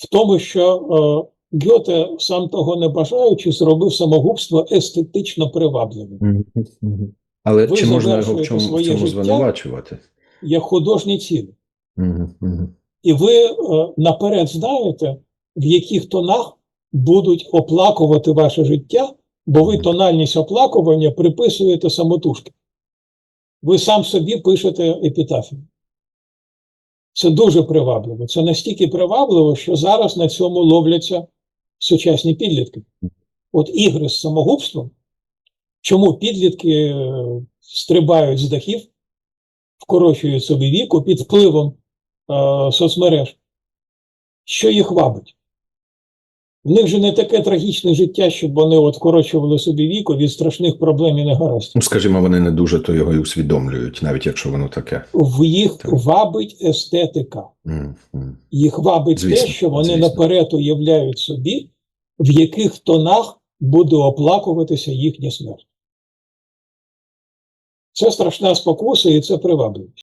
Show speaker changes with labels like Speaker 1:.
Speaker 1: в тому, що е, Гьоте, сам того не бажаючи, зробив самогубство естетично привабливим.
Speaker 2: Але
Speaker 1: Ви
Speaker 2: чи можна його в чому, в
Speaker 1: життя?
Speaker 2: звинувачувати?
Speaker 1: Є художні цілі. І ви е, наперед знаєте, в яких тонах будуть оплакувати ваше життя, бо ви тональність оплакування приписуєте самотужки. Ви сам собі пишете епітафію. Це дуже привабливо. Це настільки привабливо, що зараз на цьому ловляться сучасні підлітки. От ігри з самогубством, чому підлітки е, стрибають з дахів, вкорочують собі віку під впливом е, соцмереж, що їх вабить? В них же не таке трагічне життя, щоб вони от вкорочували собі віку від страшних проблем і негараздів.
Speaker 2: Ну, скажімо, вони не дуже то його і усвідомлюють, навіть якщо воно таке.
Speaker 1: В їх
Speaker 2: Так.
Speaker 1: вабить естетика.
Speaker 2: Мгм, мгм.
Speaker 1: Їх вабить
Speaker 2: Звісно,
Speaker 1: те, що вони
Speaker 2: звісно.
Speaker 1: наперед уявляють собі, в яких тонах буде оплакуватися їхня смерть. Це страшна спокуса і це привабливість.